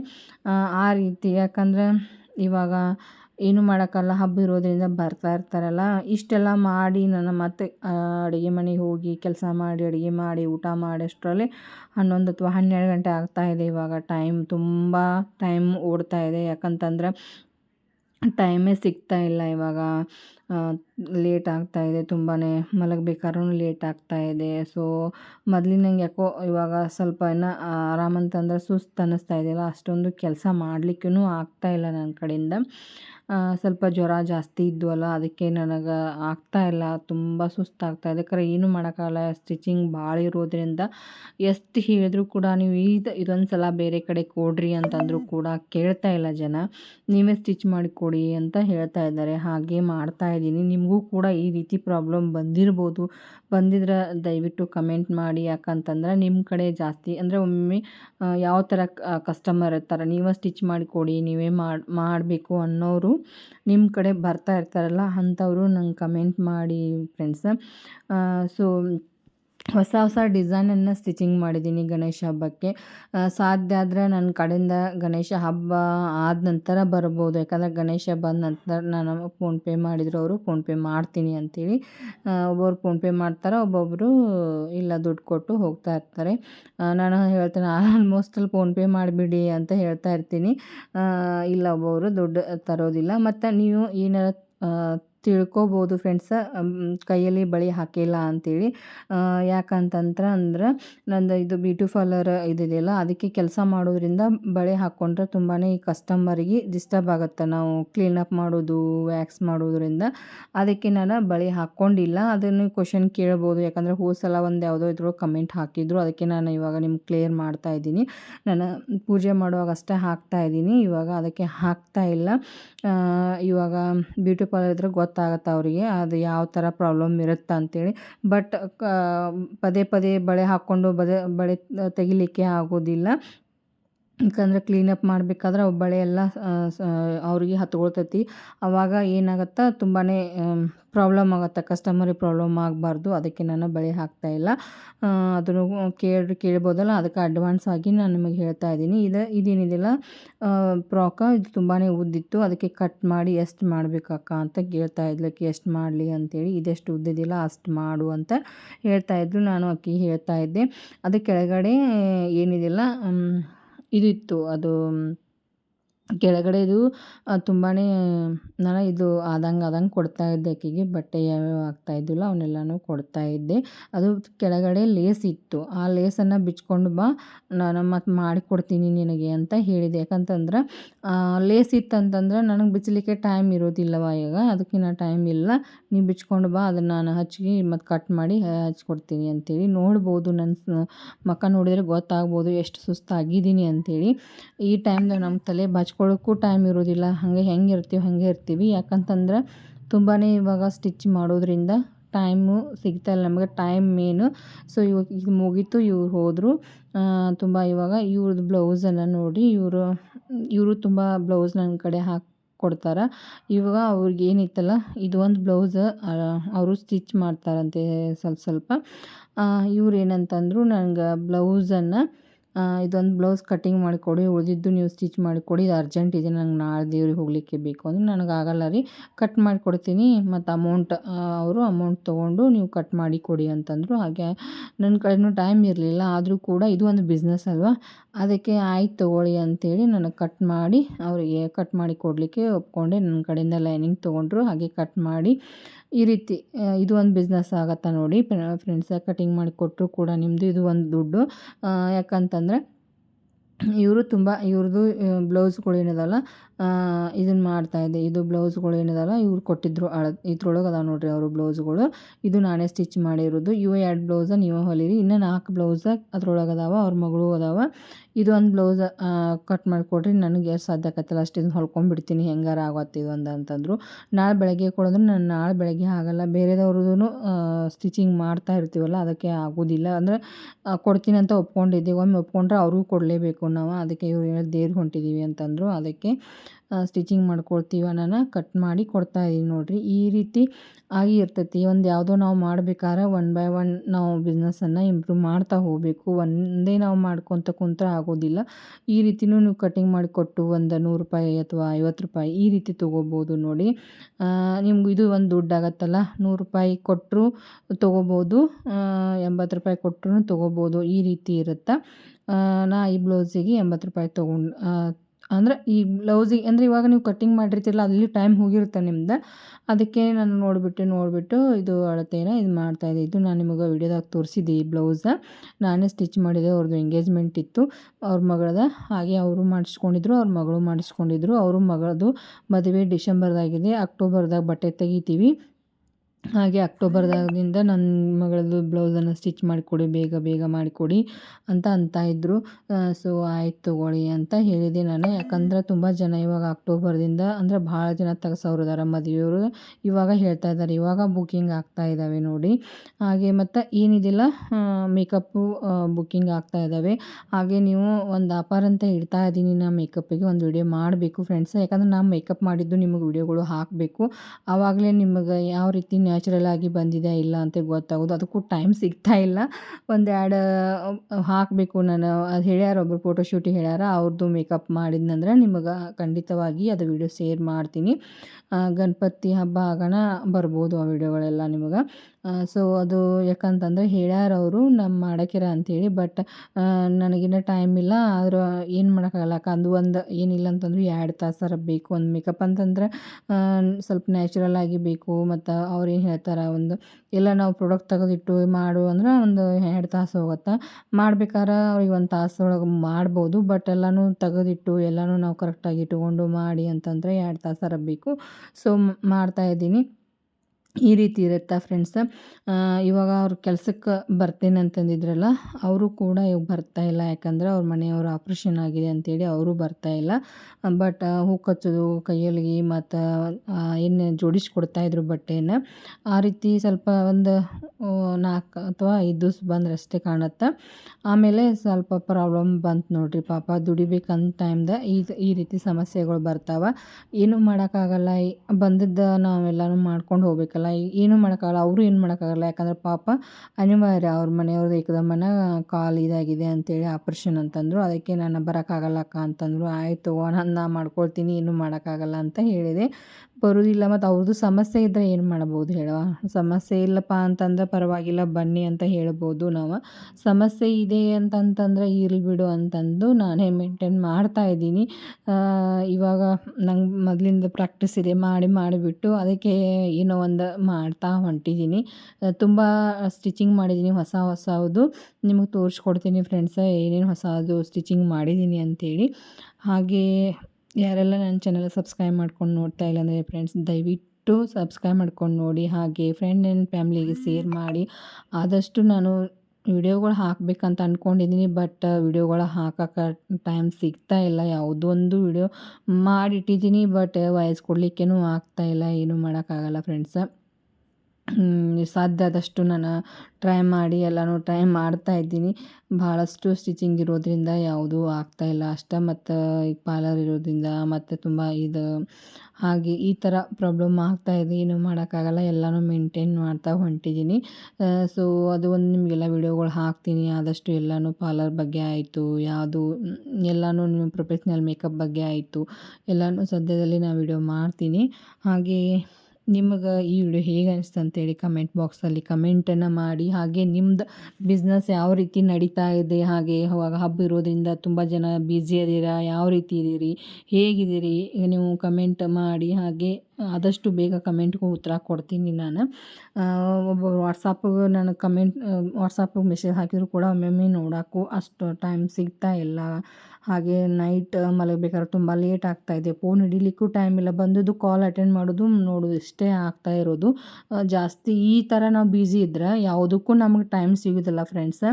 ಆ ರೀತಿ. ಯಾಕಂದರೆ ಇವಾಗ ಏನು ಮಾಡೋಕ್ಕಲ್ಲ, ಹಬ್ಬ ಇರೋದರಿಂದ ಬರ್ತಾ ಇರ್ತಾರಲ್ಲ, ಇಷ್ಟೆಲ್ಲ ಮಾಡಿ ನಾನು ಮತ್ತೆ ಅಡುಗೆ ಮನೆಗೆ ಹೋಗಿ ಕೆಲಸ ಮಾಡಿ, ಅಡುಗೆ ಮಾಡಿ, ಊಟ ಮಾಡಿ, ಅಷ್ಟರಲ್ಲಿ ಹನ್ನೊಂದು ಅಥವಾ ಹನ್ನೆರಡು ಗಂಟೆ ಆಗ್ತಾಯಿದೆ ಇವಾಗ. ಟೈಮ್ ತುಂಬ ಟೈಮ್ ಓಡ್ತಾ ಇದೆ. ಯಾಕಂತಂದ್ರೆ ಟೈಮೇ ಸಿಗ್ತಾ ಇಲ್ಲ ಇವಾಗ. ಲೇಟ್ ಆಗ್ತಾ ಇದೆ ತುಂಬಾ ಮಲಗಬೇಕಾದ್ರೂ ಲೇಟ್ ಆಗ್ತಾ ಇದೆ. ಸೊ ಮೊದಲಿನಂಗೆ ಯಾಕೋ ಇವಾಗ ಸ್ವಲ್ಪ ಏನೋ ಆರಾಮಂತಂದ್ರೆ ಸುಸ್ತು ಅನ್ನಿಸ್ತಾ ಇದೆಯಲ್ಲ, ಅಷ್ಟೊಂದು ಕೆಲಸ ಮಾಡಲಿಕ್ಕೂ ಆಗ್ತಾ ಇಲ್ಲ ನನ್ನ ಕಡೆಯಿಂದ. ಸ್ವಲ್ಪ ಜ್ವರ ಜಾಸ್ತಿ ಇದ್ವಲ್ಲ, ಅದಕ್ಕೆ ನನಗೆ ಆಗ್ತಾ ಇಲ್ಲ, ತುಂಬ ಸುಸ್ತಾಗ್ತಾ ಇದೆ. ಖರೆ, ಏನೂ ಮಾಡೋಕ್ಕಾಗಲ್ಲ ಸ್ಟಿಚಿಂಗ್ ಭಾಳ ಇರೋದ್ರಿಂದ. ಎಷ್ಟು ಹೇಳಿದ್ರು ಕೂಡ ನೀವು ಇದು ಇದೊಂದು ಸಲ ಬೇರೆ ಕಡೆ ಕೊಡ್ರಿ ಅಂತಂದರೂ ಕೂಡ ಕೇಳ್ತಾ ಇಲ್ಲ ಜನ. ನೀವೇ ಸ್ಟಿಚ್ ಮಾಡಿ ಕೊಡಿ ಅಂತ ಹೇಳ್ತಾ ಇದ್ದಾರೆ, ಹಾಗೆ ಮಾಡ್ತಾ ಇದ್ದೀನಿ. ನಿಮಗೂ ಕೂಡ ಈ ರೀತಿ ಪ್ರಾಬ್ಲಮ್ ಬಂದಿರ್ಬೋದು. ಬಂದಿದ್ರೆ ದಯವಿಟ್ಟು ಕಮೆಂಟ್ ಮಾಡಿ. ಯಾಕಂತಂದ್ರೆ ನಿಮ್ಮ ಕಡೆ ಜಾಸ್ತಿ, ಅಂದರೆ ಒಮ್ಮೆ ಯಾವ ಥರ ಕಸ್ಟಮರ್ ಇರ್ತಾರೆ, ನೀವೇ ಸ್ಟಿಚ್ ಮಾಡಿ ಕೊಡಿ, ನೀವೇ ಮಾಡಿ, ಮಾಡಬೇಕು ಅನ್ನೋರು ನಿಮ್ಮ ಕಡೆ ಬರ್ತಾ ಇರ್ತಾರಲ್ಲ, ಅಂಥವ್ರು ನಂಗೆ ಕಮೆಂಟ್ ಮಾಡಿ ಫ್ರೆಂಡ್ಸ್ ಸೊ ಹೊಸ ಹೊಸ ಡಿಸೈನನ್ನು ಸ್ಟಿಚಿಂಗ್ ಮಾಡಿದ್ದೀನಿ ಗಣೇಶ ಹಬ್ಬಕ್ಕೆ. ಸಾಧ್ಯ ಆದರೆ ನನ್ನ ಕಡೆಯಿಂದ ಗಣೇಶ ಹಬ್ಬ ಆದ ನಂತರ ಬರ್ಬೋದು. ಯಾಕಂದರೆ ಗಣೇಶ ಬಂದ ನಂತರ ನಾನು ಫೋನ್ಪೇ ಮಾಡಿದರು ಅವರು ಫೋನ್ಪೇ ಮಾಡ್ತೀನಿ ಅಂಥೇಳಿ ಒಬ್ಬೊಬ್ರು ಫೋನ್ಪೇ ಮಾಡ್ತಾರೆ ಒಬ್ಬೊಬ್ಬರು ಇಲ್ಲ ದುಡ್ಡು ಕೊಟ್ಟು ಹೋಗ್ತಾ ಇರ್ತಾರೆ. ನಾನು ಹೇಳ್ತೇನೆ, ಆಲ್ಮೋಸ್ಟ್ ಅಲ್ಲಿ ಫೋನ್ಪೇ ಮಾಡಿಬಿಡಿ ಅಂತ ಹೇಳ್ತಾ ಇರ್ತೀನಿ. ಇಲ್ಲ ಒಬ್ಬೊಬ್ಬರು ದುಡ್ಡು ತರೋದಿಲ್ಲ. ಮತ್ತು ನೀವು ಏನಾರ ತಿಳ್ಕೊಬೋದು ಫ್ರೆಂಡ್ಸ ಕೈಯಲ್ಲಿ ಬಳೆ ಹಾಕಿಲ್ಲ ಅಂತೇಳಿ. ಯಾಕಂತಂದ್ರೆ ಅಂದ್ರೆ ನಂದು ಇದು ಬ್ಯೂಟಿ ಪಾರ್ಲರ್ ಇದಿದೆಯಲ್ಲ, ಅದಕ್ಕೆ ಕೆಲಸ ಮಾಡೋದ್ರಿಂದ ಬಳೆ ಹಾಕ್ಕೊಂಡ್ರೆ ತುಂಬಾ ಈ ಕಸ್ಟಮರಿಗೆ ಡಿಸ್ಟರ್ಬ್ ಆಗುತ್ತೆ. ನಾವು ಕ್ಲೀನಪ್ ಮಾಡೋದು ವ್ಯಾಕ್ಸ್ ಮಾಡೋದ್ರಿಂದ ಅದಕ್ಕೆ ನಾನು ಬಳೆ ಹಾಕ್ಕೊಂಡಿಲ್ಲ ಅದನ್ನು ಕ್ವಶನ್ ಕೇಳ್ಬೋದು. ಯಾಕಂದರೆ ಸಲ ಒಂದು ಯಾವುದೋ ಇದ್ರೂ ಕಮೆಂಟ್ ಹಾಕಿದ್ರು. ಅದಕ್ಕೆ ನಾನು ಇವಾಗ ನಿಮ್ಗೆ ಕ್ಲಿಯರ್ ಮಾಡ್ತಾ ಇದ್ದೀನಿ. ನಾನು ಪೂಜೆ ಮಾಡುವಾಗ ಅಷ್ಟೇ ಹಾಕ್ತಾ ಇದ್ದೀನಿ. ಇವಾಗ ಅದಕ್ಕೆ ಹಾಕ್ತಾ ಇಲ್ಲ. ಇವಾಗ ಬ್ಯೂಟಿ ಪಾರ್ಲರ್ ಇದ್ರೆ ಗೊತ್ತಾಗತ್ತೆ ಅವರಿಗೆ, ಅದು ಯಾವ ಥರ ಪ್ರಾಬ್ಲಮ್ ಇರುತ್ತೆ ಅಂತೇಳಿ. ಬಟ್ ಪದೇ ಪದೇ ಬಳೆ ಹಾಕ್ಕೊಂಡು ಬದೆ, ಬಳೆ ತೆಗಿಲಿಕ್ಕೆ ಆಗೋದಿಲ್ಲ. ಯಾಕಂದ್ರೆ ಕ್ಲೀನಪ್ ಮಾಡಬೇಕಾದ್ರೆ ಅವು ಬಳೆ ಎಲ್ಲ ಅವ್ರಿಗೆ ಹತ್ಕೊಳ್ತೈತಿ. ಅವಾಗ ಏನಾಗುತ್ತೆ ತುಂಬಾ ಪ್ರಾಬ್ಲಮ್ ಆಗುತ್ತೆ ಕಸ್ಟಮರಿಗೆ ಪ್ರಾಬ್ಲಮ್ ಆಗಬಾರ್ದು. ಅದಕ್ಕೆ ನಾನು ಬಳೆ ಹಾಕ್ತಾಯಿಲ್ಲ ಅದನ್ನು ಕೇಳಿ ಕೇಳ್ಬೋದಲ್ಲ? ಅದಕ್ಕೆ ಅಡ್ವಾನ್ಸ್ ಆಗಿ ನಾನು ನಿಮಗೆ ಹೇಳ್ತಾ ಇದ್ದೀನಿ. ಇದು, ಇದೇನಿದಿಲ್ಲ? ಪ್ರಾಕ ಇದು ತುಂಬಾ ಉದ್ದಿತ್ತು. ಅದಕ್ಕೆ ಕಟ್ ಮಾಡಿ ಎಷ್ಟು ಮಾಡಬೇಕಕ್ಕ ಅಂತ ಕೇಳ್ತಾ ಇದ್ಲಕ್ಕೆ ಎಷ್ಟು ಮಾಡಲಿ ಅಂತೇಳಿ. ಇದೆಷ್ಟು ಉದ್ದಿದ್ದಿಲ್ಲ, ಅಷ್ಟು ಮಾಡು ಅಂತ ಹೇಳ್ತಾ ಇದ್ರು. ನಾನು ಅಕ್ಕಿ ಹೇಳ್ತಾ ಇದ್ದೆ. ಅದಕ್ಕೆ ಕೆಳಗಡೆ ಏನಿದೆಯಲ್ಲ ಇದಿತ್ತು. ಅದು ಕೆಳಗಡೆದು ತುಂಬಾ ನಾನು ಇದು ಆದಂಗೆ ಆದಂಗೆ ಕೊಡ್ತಾ ಇದ್ದೆ ಆಕೆಗೆ ಬಟ್ಟೆ ಯಾವ್ಯಾವ ಆಗ್ತಾ ಇದ್ದಿಲ್ಲ ಅವನ್ನೆಲ್ಲನೂ ಕೊಡ್ತಾ ಇದ್ದೆ. ಅದು ಕೆಳಗಡೆ ಲೇಸ್ ಇತ್ತು. ಆ ಲೇಸನ್ನು ಬಿಚ್ಕೊಂಡು ಬಾ, ನಾನು ಮತ್ತು ಮಾಡಿಕೊಡ್ತೀನಿ ನಿನಗೆ ಅಂತ ಹೇಳಿದೆ. ಯಾಕಂತಂದ್ರೆ ಲೇಸ್ ಇತ್ತಂತಂದ್ರೆ ನನಗೆ ಬಿಚ್ಚಲಿಕ್ಕೆ ಟೈಮ್ ಇರೋದಿಲ್ಲವ ಈಗ ಅದಕ್ಕಿನ್ನ ಟೈಮ್ ಇಲ್ಲ. ನೀವು ಬಿಚ್ಕೊಂಡು ಬಾ, ಅದನ್ನು ನಾನು ಹಚ್ಚಿ ಮತ್ತು ಕಟ್ ಮಾಡಿ ಹಚ್ಕೊಡ್ತೀನಿ ಅಂತೇಳಿ. ನೋಡ್ಬೋದು ನನ್ನ ಮಕ್ಕ ನೋಡಿದರೆ ಗೊತ್ತಾಗ್ಬೋದು, ಎಷ್ಟು ಸುಸ್ತಾಗಿದ್ದೀನಿ ಅಂಥೇಳಿ ಈ ಟೈಮ್ದಾಗ ನಮ್ಮ ತಲೆ ಬಾಚ್ಕೊಳ್ಳೋಕ್ಕೂ ಟೈಮ್ ಇರೋದಿಲ್ಲ ಹಾಗೆ ಹೆಂಗೆ ಇರ್ತೀವಿ ಹಾಗೆ ಇರ್ತೀವಿ. ಯಾಕಂತಂದ್ರೆ ತುಂಬಾ ಇವಾಗ ಸ್ಟಿಚ್ ಮಾಡೋದ್ರಿಂದ ಟೈಮು ಸಿಗ್ತಾಯಿಲ್ಲ ನಮಗೆ ಟೈಮ್ ಮೇನು ಸೊ ಇವಾಗ ಇದು ಮುಗೀತು, ಇವ್ರು ಹೋದರು. ತುಂಬ ಇವಾಗ ಇವ್ರದ್ದು ಬ್ಲೌಸನ್ನು ನೋಡಿ ಇವರು ಇವರು ತುಂಬ ಬ್ಲೌಸ್ ನನ್ನ ಕಡೆ ಹಾಕಿ ಕೊಡ್ತಾರೆ ಇವಾಗ ಅವ್ರಿಗೆ ಏನಿತ್ತಲ್ಲ, ಇದು ಒಂದು ಬ್ಲೌಸ್ ಅವರು ಸ್ಟಿಚ್ ಮಾಡ್ತಾರಂತೆ ಸ್ವಲ್ಪ ಸ್ವಲ್ಪ. ಇವ್ರು ಏನಂತಂದರು ನನ್ಗೆ ಬ್ಲೌಸನ್ನು ಇದೊಂದು ಬ್ಲೌಸ್ ಕಟ್ಟಿಂಗ್ ಮಾಡಿಕೊಡಿ, ಉಳಿದಿದ್ದು ನೀವು ಸ್ಟಿಚ್ ಮಾಡಿಕೊಡಿ, ಇದು ಅರ್ಜೆಂಟ್ ಇದೆ, ನಂಗೆ ನಾಳೆ ದೇವ್ರಿಗೆ ಹೋಗಲಿಕ್ಕೆ ಬೇಕು ಅಂದ್ರೆ ನನಗೆ ಆಗಲ್ಲ ರೀ. ಕಟ್ ಮಾಡಿ ಕೊಡ್ತೀನಿ ಮತ್ತು ಅಮೌಂಟ್ ಅವರು ಅಮೌಂಟ್ ತೊಗೊಂಡು ನೀವು ಕಟ್ ಮಾಡಿ ಕೊಡಿ ಅಂತಂದರು ಹಾಗೆ. ನನ್ನ ಕಡೆಯೂ ಟೈಮ್ ಇರಲಿಲ್ಲ, ಆದರೂ ಕೂಡ ಇದು ಒಂದು ಬಿಸ್ನೆಸ್ ಅಲ್ವಾ? ಅದಕ್ಕೆ ಆಯ್ತು ತೊಗೊಳ್ಳಿ ಅಂಥೇಳಿ ನನಗೆ ಕಟ್ ಮಾಡಿ, ಅವರಿಗೆ ಕಟ್ ಮಾಡಿ ಕೊಡಲಿಕ್ಕೆ ಒಪ್ಕೊಂಡೆ. ನನ್ನ ಕಡೆಯಿಂದ ಲೈನಿಂಗ್ ತೊಗೊಂಡ್ರು ಹಾಗೆ ಕಟ್ ಮಾಡಿ. ಈ ರೀತಿ ಇದು ಒಂದು ಬಿಸ್ನೆಸ್ ಆಗತ್ತಾ ನೋಡಿ. ಫ್ರೆಂಡ್ಸ ಕಟಿಂಗ್ ಮಾಡಿ ಕೊಟ್ಟರು ಕೂಡ ನಿಮ್ಮದು ಇದು ಒಂದು ದುಡ್ಡು. ಯಾಕಂತಂದರೆ, ಇವರು ತುಂಬ ಇವ್ರದ್ದು ಬ್ಲೌಸ್ಗಳು ಏನಿದಲ್ಲ ಇದನ್ನು ಮಾಡ್ತಾಯಿದ್ದೆ ಇದು ಬ್ಲೌಸ್ಗಳು ಏನಿದಲ್ಲ ಇವ್ರು ಕೊಟ್ಟಿದ್ರು ಅಳ, ಇದ್ರೊಳಗೆ ಅದಾವೆ ನೋಡಿರಿ ಅವರು ಬ್ಲೌಸ್ಗಳು ಇದು ನಾನೇ ಸ್ಟಿಚ್ ಮಾಡಿರೋದು. ಇವು ಎರಡು ಬ್ಲೌಸ ನೀವು ಹೊಲಿರಿ. ಇನ್ನೂ ನಾಲ್ಕು ಬ್ಲೌಸ ಅದ್ರೊಳಗೆ ಅದಾವೆ, ಅವ್ರ ಮಗಳು ಅದಾವೆ. ಇದು ಒಂದು ಬ್ಲೌಸ್ ಕಟ್ ಮಾಡಿಕೊಡ್ರಿ. ನನಗೆ ಸಾಧ್ಯಕತ್ತಲ್ಲ ಅಷ್ಟು ಇದನ್ನು ಹೊಲ್ಕೊಂಡ್ಬಿಡ್ತೀನಿ ಹೆಂಗಾರ ಆಗುತ್ತೆ ಇದು ಒಂದು ಅಂತಂದರು. ನಾಳೆ ಬೆಳಗ್ಗೆ ಕೊಡೋದ್ರೆ ನಾನು ನಾಳೆ ಬೆಳಗ್ಗೆ ಆಗಲ್ಲ. ಬೇರೆದವ್ರದ್ದು ಸ್ಟಿಚಿಂಗ್ ಮಾಡ್ತಾ ಇರ್ತೀವಲ್ಲ, ಅದಕ್ಕೆ ಆಗೋದಿಲ್ಲ. ಅಂದರೆ ಕೊಡ್ತೀನಿ ಅಂತ ಒಪ್ಕೊಂಡಿದ್ದೆ. ಒಮ್ಮೆ ಒಪ್ಕೊಂಡ್ರೆ ಅವ್ರಿಗೂ ಕೊಡಲೇಬೇಕು ನಾವು. ಅದಕ್ಕೆ ಇವ್ರು ದೇವ್ರು ಹೊಂಟಿದ್ದೀವಿ ಅಂತಂದರು. ಅದಕ್ಕೆ ಸ್ಟಿಚಿಂಗ್ ಮಾಡ್ಕೊಳ್ತೀವಿ ನಾನು ಕಟ್ ಮಾಡಿ ಕೊಡ್ತಾ ಇದೀನಿ ನೋಡಿರಿ. ಈ ರೀತಿ ಆಗಿ ಇರ್ತೈತಿ. ಒಂದು ಯಾವುದೋ ನಾವು ಮಾಡ್ಬೇಕಾದ್ರೆ ಒನ್ ಬೈ ಒನ್ ನಾವು ಬಿಸ್ನೆಸ್ಸನ್ನು ಇಂಪ್ರೂವ್ ಮಾಡ್ತಾ ಹೋಗಬೇಕು. ಒಂದೇ ನಾವು ಮಾಡ್ಕೊತ ಕುಂತ್ರೆ ಆಗೋದಿಲ್ಲ. ಈ ರೀತಿಯೂ ನೀವು ಕಟ್ಟಿಂಗ್ ಮಾಡಿ ಕೊಟ್ಟು ಒಂದು ನೂರು ರೂಪಾಯಿ ಅಥವಾ ಐವತ್ತು ರೂಪಾಯಿ ಈ ರೀತಿ ತೊಗೋಬೋದು ನೋಡಿ. ನಿಮ್ಗೆ ಇದು ಒಂದು ದುಡ್ಡು ಆಗುತ್ತಲ್ಲ, ನೂರು ರೂಪಾಯಿ ಕೊಟ್ಟರು ತೊಗೋಬೋದು ಎಂಬತ್ತು ರೂಪಾಯಿ ಕೊಟ್ಟರು ತೊಗೋಬೋದು, ಈ ರೀತಿ ಇರುತ್ತೆ? ನಾ ಈ ಬ್ಲೌಸಿಗೆ ಎಂಬತ್ತು ರೂಪಾಯಿ ತೊಗೊಂಡು ಅಂದರೆ ಈ ಬ್ಲೌಸಿಗೆ ಅಂದರೆ ಇವಾಗ ನೀವು ಕಟ್ಟಿಂಗ್ ಮಾಡಿರ್ತೀರಲ್ಲ, ಅಲ್ಲಿ ಟೈಮ್ ಹೋಗಿರುತ್ತೆ ನಿಮ್ದು. ಅದಕ್ಕೆ ನಾನು ನೋಡಿಬಿಟ್ಟು ನೋಡಿಬಿಟ್ಟು ಇದು ಅಳತೆನ ಇದು ಮಾಡ್ತಾಯಿದ್ದೆ ಇದು ನಾನು ನಿಮಗೆ ವಿಡಿಯೋದಾಗ ತೋರಿಸಿದ್ದೆ ಈ ಬ್ಲೌಸ ನಾನೇ ಸ್ಟಿಚ್ ಮಾಡಿದೆ ಅವ್ರದ್ದು ಎಂಗೇಜ್ಮೆಂಟ್ ಇತ್ತು. ಅವ್ರ ಮಗಳದ ಹಾಗೆ ಅವರು ಮಾಡಿಸ್ಕೊಂಡಿದ್ರು, ಅವ್ರ ಮಗಳು ಮಾಡಿಸ್ಕೊಂಡಿದ್ರು. ಅವರು ಮಗಳದು ಮದುವೆ ಡಿಸೆಂಬರ್ದಾಗಿದೆ, ಅಕ್ಟೋಬರ್ದಾಗ ಬಟ್ಟೆ ತೆಗಿತೀವಿ. ಹಾಗೆ ಅಕ್ಟೋಬರ್ದಾಗಿಂದ ನನ್ನ ಮಗಳದ್ದು ಬ್ಲೌಸನ್ನು ಸ್ಟಿಚ್ ಮಾಡಿಕೊಡಿ, ಬೇಗ ಬೇಗ ಮಾಡಿಕೊಡಿ ಅಂತ ಅಂತ ಇದ್ದರು ಸೊ, ಆಯ್ತು ತೊಗೊಳ್ಳಿ ಅಂತ ಹೇಳಿದೆ ನಾನು. ಯಾಕಂದ್ರೆ ತುಂಬ ಜನ ಇವಾಗ ಅಕ್ಟೋಬರ್ದಿಂದ, ಅಂದರೆ ಭಾಳ ಜನ ತೆಗ್ಸೋರು ಇದಾರೆ ಮದುವೆಯವರು. ಇವಾಗ ಹೇಳ್ತಾ ಇದ್ದಾರೆ, ಇವಾಗ ಬುಕ್ಕಿಂಗ್ ಆಗ್ತಾ ಇದ್ದಾವೆ ನೋಡಿ. ಹಾಗೆ ಮತ್ತು ಏನಿದಿಲ್ಲ ಮೇಕಪ್ಪು ಬುಕ್ಕಿಂಗ್ ಆಗ್ತಾ ಇದ್ದಾವೆ. ಹಾಗೆ ನೀವು ಒಂದು ಆಫರ್ ಅಂತ ಇಡ್ತಾ ಇದ್ದೀನಿ ನಾ ಮೇಕಪ್ಪಿಗೆ, ಒಂದು ವಿಡಿಯೋ ಮಾಡಬೇಕು ಫ್ರೆಂಡ್ಸ್. ಯಾಕಂದ್ರೆ ನಾನು ಮೇಕಪ್ ಮಾಡಿದ್ದು ನಿಮಗೆ ವಿಡಿಯೋಗಳು ಹಾಕಬೇಕು. ಆವಾಗಲೇ ನಿಮಗೆ ಯಾವ ರೀತಿ ನ್ಯಾಚುರಲ್ ಆಗಿ ಬಂದಿದೆ ಇಲ್ಲ ಅಂತ ಗೊತ್ತಾಗೋದು. ಅದಕ್ಕೂ ಟೈಮ್ ಸಿಗ್ತಾ ಇಲ್ಲ. ಒಂದು ಎರಡು ಹಾಕಬೇಕು ನಾನು. ಅದು ಹೇಳ್ಯಾರ ಒಬ್ಬರು ಫೋಟೋಶೂಟಿಗೆ ಹೇಳ್ಯಾರ ಅವ್ರದ್ದು ಮೇಕಪ್ ಮಾಡಿದ್ನಂದ್ರೆ ನಿಮಗೆ ಖಂಡಿತವಾಗಿ ಅದು ವಿಡಿಯೋ ಶೇರ್ ಮಾಡ್ತೀನಿ. ಗಣಪತಿ ಹಬ್ಬ ಆಗೋಣ, ಬರ್ಬೋದು ಆ ವಿಡಿಯೋಗಳೆಲ್ಲ ನಿಮಗೆ. ಸೊ ಅದು ಯಾಕಂತಂದರೆ ಹೇಳ್ಯಾರ ಅವರು ನಮ್ಮ ಮಾಡಕ್ಕಿರ ಅಂತೇಳಿ. ಬಟ್ ನನಗಿನ್ನ ಟೈಮ್ ಇಲ್ಲ. ಆದ್ರೆ ಏನು ಮಾಡೋಕ್ಕಾಗಲ್ಲ. ಅದು ಒಂದು ಏನಿಲ್ಲ ಅಂತಂದ್ರೆ ಎರಡು ತಾಸರ ಬೇಕು ಒಂದು ಮೇಕಪ್ ಅಂತಂದ್ರೆ ಸ್ವಲ್ಪ ನ್ಯಾಚುರಲ್ ಆಗಿ ಬೇಕು. ಮತ್ತು ಅವ್ರು ಏನು ಹೇಳ್ತಾರೆ, ಒಂದು ಎಲ್ಲ ನಾವು ಪ್ರಾಡಕ್ಟ್ ತೆಗೆದಿಟ್ಟು ಮಾಡು ಅಂದ್ರೆ ಒಂದು ಎರಡು ತಾಸು ಹೋಗುತ್ತೆ. ಮಾಡ್ಬೇಕಾರೆ ಅವ್ರಿಗೆ ಒಂದು ತಾಸೊಳಗೆ ಮಾಡ್ಬೋದು. ಬಟ್ ಎಲ್ಲನೂ ತೆಗೆದಿಟ್ಟು, ಎಲ್ಲನೂ ನಾವು ಕರೆಕ್ಟಾಗಿ ಇಟ್ಕೊಂಡು ಮಾಡಿ ಅಂತಂದರೆ ಎರಡು ತಾಸರ ಬೇಕು. ಸೊ ಮಾಡ್ತಾಯಿದ್ದೀನಿ ಈ ರೀತಿ ಇರುತ್ತೆ ಫ್ರೆಂಡ್ಸ್ ಇವಾಗ ಅವ್ರ ಕೆಲಸಕ್ಕೆ ಬರ್ತೇನೆ ಅಂತಂದಿದ್ರಲ್ಲ, ಅವರು ಕೂಡ ಇವಾಗ ಬರ್ತಾ ಇಲ್ಲ. ಯಾಕಂದ್ರೆ ಅವ್ರ ಮನೆಯವರು ಆಪ್ರೇಷನ್ ಆಗಿದೆ ಅಂತೇಳಿ ಅವರು ಬರ್ತಾ ಇಲ್ಲ. ಬಟ್ ಹೂ ಕಚ್ಚೋದು ಕೈಯಲ್ಲಿ ಮತ್ತು ಏನು ಜೋಡಿಸಿ ಕೊಡ್ತಾಯಿದ್ರು ಬಟ್ಟೆನ, ಆ ರೀತಿ ಸ್ವಲ್ಪ ಒಂದು ನಾಲ್ಕು ಅಥವಾ ಐದು ದಿವ್ಸ ಬಂದ್ರೆ ಅಷ್ಟೇ ಕಾಣುತ್ತೆ. ಆಮೇಲೆ ಸ್ವಲ್ಪ ಪ್ರಾಬ್ಲಮ್ ಬಂತು ನೋಡಿರಿ ಪಾಪ ದುಡಿಬೇಕಂತ ಟೈಮ್ದ ಈ ಈ ರೀತಿ ಸಮಸ್ಯೆಗಳು ಬರ್ತಾವೆ. ಏನೂ ಮಾಡೋಕ್ಕಾಗಲ್ಲ. ಬಂದಿದ್ದ ನಾವೆಲ್ಲನೂ ಮಾಡ್ಕೊಂಡು ಹೋಗ್ಬೇಕಲ್ಲ. ಏನೂ ಮಾಡೋಕ್ಕಾಗಲ್ಲ, ಅವರು ಏನು ಮಾಡೋಕ್ಕಾಗಲ್ಲ. ಯಾಕಂದ್ರೆ ಪಾಪ ಅನಿವಾರ್ಯ ಅವ್ರ ಮನೆಯವ್ರದ್ದು ಏಕದಮ್ಮನ ಕಾಲು ಇದಾಗಿದೆ ಅಂತೇಳಿ ಆಪ್ರೇಷನ್ ಅಂತಂದರು. ಅದಕ್ಕೆ ನಾನು ಬರೋಕ್ಕಾಗಲ್ಲಕ್ಕ ಅಂತಂದರು. ಆಯಿತು, ನಾನು ಮಾಡ್ಕೊಳ್ತೀನಿ ಏನೂ ಮಾಡೋಕ್ಕಾಗಲ್ಲ ಅಂತ ಹೇಳಿದೆ. ಬರೋದಿಲ್ಲ ಮತ್ತು ಅವ್ರದ್ದು ಸಮಸ್ಯೆ ಇದ್ದರೆ ಏನು ಮಾಡ್ಬೋದು ಹೇಳುವ? ಸಮಸ್ಯೆ ಇಲ್ಲಪ್ಪ ಅಂತಂದ್ರೆ ಪರವಾಗಿಲ್ಲ, ಬನ್ನಿ ಅಂತ ಹೇಳ್ಬೋದು ನಾವು. ಸಮಸ್ಯೆ ಇದೆ ಅಂತಂತಂದ್ರೆ ಇರಲಿ ಬಿಡು ಅಂತಂದು ನಾನೇ ಮೇಂಟೈನ್ ಮಾಡ್ತಾ ಇದ್ದೀನಿ. ಇವಾಗ ನಂಗೆ ಮೊದಲಿಂದ ಪ್ರಾಕ್ಟೀಸ್ ಇದೆ ಮಾಡಿ ಮಾಡಿಬಿಟ್ಟು ಅದಕ್ಕೆ ಏನೋ ಒಂದು ಮಾಡ್ತಾ ಹೊಂಟಿದ್ದೀನಿ. ತುಂಬ ಸ್ಟಿಚಿಂಗ್ ಮಾಡಿದ್ದೀನಿ ಹೊಸ ಹೊಸದು ನಿಮಗೆ ತೋರಿಸ್ಕೊಡ್ತೀನಿ ಫ್ರೆಂಡ್ಸ ಏನೇನು ಹೊಸದು ಸ್ಟಿಚಿಂಗ್ ಮಾಡಿದ್ದೀನಿ ಅಂಥೇಳಿ ಹಾಗೇ ಯಾರೆಲ್ಲ ನನ್ನ ಚಾನಲ್ ಸಬ್ಸ್ಕ್ರೈಬ್ ಮಾಡ್ಕೊಂಡು ನೋಡ್ತಾ ಇಲ್ಲ ಅಂದರೆ ಫ್ರೆಂಡ್ಸ್ ದಯವಿಟ್ಟು ಸಬ್ಸ್ಕ್ರೈಬ್ ಮಾಡ್ಕೊಂಡು ನೋಡಿ, ಹಾಗೆ ಫ್ರೆಂಡ್ ಆ್ಯಂಡ್ ಫ್ಯಾಮ್ಲಿಗೆ ಶೇರ್ ಮಾಡಿ. ಆದಷ್ಟು ನಾನು ವಿಡಿಯೋಗಳು ಹಾಕಬೇಕಂತ ಅಂದ್ಕೊಂಡಿದ್ದೀನಿ ಬಟ್ ವಿಡಿಯೋಗಳು ಹಾಕೋಕೆ ಟೈಮ್ ಸಿಗ್ತಾ ಇಲ್ಲ. ಯಾವುದೊಂದು ವಿಡಿಯೋ ಮಾಡಿಟ್ಟಿದ್ದೀನಿ ಬಟ್ ವಾಯ್ಸ್ ಕೊಡಲಿಕ್ಕೇನು ಆಗ್ತಾಯಿಲ್ಲ ಏನೂ ಮಾಡೋಕ್ಕಾಗಲ್ಲ ಫ್ರೆಂಡ್ಸ ಸಾಧ್ಯ ಆದಷ್ಟು ನಾನು ಟ್ರೈ ಮಾಡಿ, ಎಲ್ಲನೂ ಟ್ರೈ ಮಾಡ್ತಾ ಇದ್ದೀನಿ. ಭಾಳಷ್ಟು ಸ್ಟಿಚಿಂಗ್ ಇರೋದರಿಂದ ಯಾವುದೂ ಆಗ್ತಾಯಿಲ್ಲ ಅಷ್ಟೇ ಮತ್ತು ಈ ಪಾರ್ಲರ್ ಇರೋದ್ರಿಂದ ಮತ್ತು ತುಂಬ ಇದು. ಹಾಗೆ ಈ ಥರ ಪ್ರಾಬ್ಲಮ್ ಆಗ್ತಾಯಿದೆ ಏನೂ ಮಾಡೋಕ್ಕಾಗಲ್ಲ ಎಲ್ಲನೂ ಮೇಂಟೈನ್ ಮಾಡ್ತಾ ಹೊಂಟಿದ್ದೀನಿ. ಸೊ ಅದು ಒಂದು ನಿಮಗೆಲ್ಲ ವಿಡಿಯೋಗಳು ಹಾಕ್ತೀನಿ. ಆದಷ್ಟು ಎಲ್ಲನೂ ಪಾರ್ಲರ್ ಬಗ್ಗೆ ಆಯಿತು. ಯಾವುದು, ಎಲ್ಲನೂ ನಿಮ್ಮ ಪ್ರೊಫೆಷ್ನಲ್ ಮೇಕಪ್ ಬಗ್ಗೆ ಆಯಿತು. ಎಲ್ಲನೂ ಸದ್ಯದಲ್ಲಿ ನಾನು ವಿಡಿಯೋ ಮಾಡ್ತೀನಿ. ಹಾಗೇ ನಿಮಗೆ ಈ ವಿಡಿಯೋ ಹೇಗೆ ಅನಿಸ್ತು ಅಂತೇಳಿ ಕಮೆಂಟ್ ಬಾಕ್ಸಲ್ಲಿ ಕಮೆಂಟನ್ನು ಮಾಡಿ. ಹಾಗೆ ನಿಮ್ದು ಬಿಸ್ನೆಸ್ ಯಾವ ರೀತಿ ನಡೀತಾ ಇದೆ, ಹಾಗೆ ಅವಾಗ ಹಬ್ಬ ಇರೋದ್ರಿಂದ ತುಂಬ ಜನ ಬ್ಯುಸಿ ಇದ್ದೀರಾ ಯಾವ ರೀತಿ ಇದ್ದೀರಿ ಹೇಗಿದ್ದೀರಿ ನೀವು ಕಮೆಂಟ್ ಮಾಡಿ. ಹಾಗೆ ಆದಷ್ಟು ಬೇಗ ಕಮೆಂಟ್ಗೂ ಉತ್ತರ ಕೊಡ್ತೀನಿ ನಾನು. ಒಬ್ಬ ವಾಟ್ಸಪ್ಪಿಗೆ ನಾನು ಕಮೆಂಟ್ ವಾಟ್ಸಪ್ಪಿಗೆ ಮೆಸೇಜ್ ಹಾಕಿದ್ರು ಕೂಡ ಒಮ್ಮೊಮ್ಮೆ ನೋಡೋಕ್ಕೂ ಅಷ್ಟು ಟೈಮ್ ಸಿಗ್ತಾ ಇಲ್ಲ. ಹಾಗೆ ನೈಟ್ ಮಲಗಬೇಕಾದ್ರೆ ತುಂಬ ಲೇಟ್ ಆಗ್ತಾಯಿದೆ ಫೋನ್ ಹಿಡಿಲಿಕ್ಕೂ ಟೈಮ್ ಇಲ್ಲ. ಬಂದದ್ದು ಕಾಲ್ ಅಟೆಂಡ್ ಮಾಡೋದು, ನೋಡೋದು ಇಷ್ಟೇ ಆಗ್ತಾ ಇರೋದು. ಜಾಸ್ತಿ ಈ ಥರ ನಾವು ಬ್ಯುಸಿ ಇದ್ದರೆ ಯಾವುದಕ್ಕೂ ನಮಗೆ ಟೈಮ್ ಸಿಗೋದಿಲ್ಲ ಫ್ರೆಂಡ್ಸ್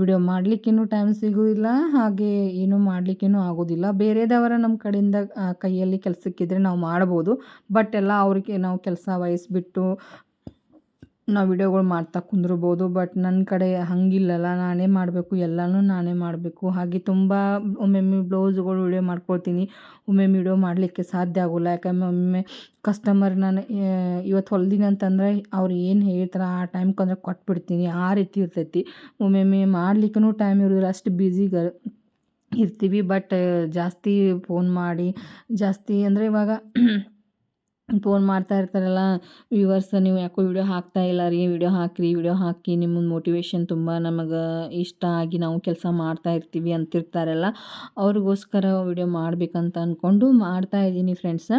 ವಿಡಿಯೋ ಮಾಡಲಿಕ್ಕೇನು ಟೈಮ್ ಸಿಗೋದಿಲ್ಲ, ಹಾಗೆ ಏನೂ ಮಾಡಲಿಕ್ಕೇನು ಆಗೋದಿಲ್ಲ. ಬೇರೆದವರ ನಮ್ಮ ಕಡೆಯಿಂದ ಕೈಯಲ್ಲಿ ಕೆಲಸಕ್ಕಿದ್ರೆ ನಾವು ಮಾಡ್ಬೋದು. ಬಟ್ ಎಲ್ಲ ಅವ್ರಿಗೆ ನಾವು ಕೆಲಸ ವಹಿಸ್ಬಿಟ್ಟು ನಾವು ವಿಡಿಯೋಗಳು ಮಾಡ್ತಾ ಕುಂದಿರ್ಬೋದು. ಬಟ್ ನನ್ನ ಕಡೆ ಹಾಗಿಲ್ಲಲ್ಲ. ನಾನೇ ಮಾಡಬೇಕು. ಎಲ್ಲನೂ ನಾನೇ ಮಾಡಬೇಕು. ಹಾಗೆ ತುಂಬ ಒಮ್ಮೊಮ್ಮೆ ಬ್ಲೌಸ್ಗಳು ವಿಡಿಯೋ ಮಾಡ್ಕೊಳ್ತೀನಿ. ಒಮ್ಮೊಮ್ಮೆ ವಿಡಿಯೋ ಮಾಡಲಿಕ್ಕೆ ಸಾಧ್ಯ ಆಗೋಲ್ಲ. ಯಾಕಂದ್ರೆ ಒಮ್ಮೊಮ್ಮೆ ಕಸ್ಟಮರ್ ನಾನು ಇವತ್ತು ಹೊಲ್ದಿನಿ ಅಂತಂದರೆ ಅವ್ರು ಏನು ಹೇಳ್ತಾರೆ ಆ ಟೈಮ್ಗೆ ಅಂದರೆ ಕೊಟ್ಬಿಡ್ತೀನಿ. ಆ ರೀತಿ ಇರ್ತೈತಿ. ಒಮ್ಮೊಮ್ಮೆ ಮಾಡ್ಲಿಕ್ಕೂ ಟೈಮ್ ಇರೋದಿಲ್ಲ. ಅಷ್ಟು ಬ್ಯುಸಿಗೆ ಇರ್ತೀವಿ. ಬಟ್ ಜಾಸ್ತಿ ಫೋನ್ ಮಾಡಿ ಜಾಸ್ತಿ ಅಂದರೆ ಇವಾಗ ಫೋನ್ ಮಾಡ್ತಾ ಇರ್ತಾರಲ್ಲ ವ್ಯೂವರ್ಸ್ ನೀವು ಯಾಕೋ ವಿಡಿಯೋ ಹಾಕ್ತಾ ಇಲ್ಲ ರೀ, ವಿಡಿಯೋ ಹಾಕಿರಿ, ವಿಡಿಯೋ ಹಾಕಿ ನಿಮ್ಮ ಮೋಟಿವೇಶನ್ ತುಂಬ ನಮಗೆ ಇಷ್ಟ ಆಗಿ ನಾವು ಕೆಲಸ ಮಾಡ್ತಾ ಇರ್ತೀವಿ ಅಂತಿರ್ತಾರಲ್ಲ. ಅವ್ರಿಗೋಸ್ಕರ ವಿಡಿಯೋ ಮಾಡಬೇಕಂತ ಅಂದ್ಕೊಂಡು ಮಾಡ್ತಾ ಇದ್ದೀನಿ ಫ್ರೆಂಡ್ಸ್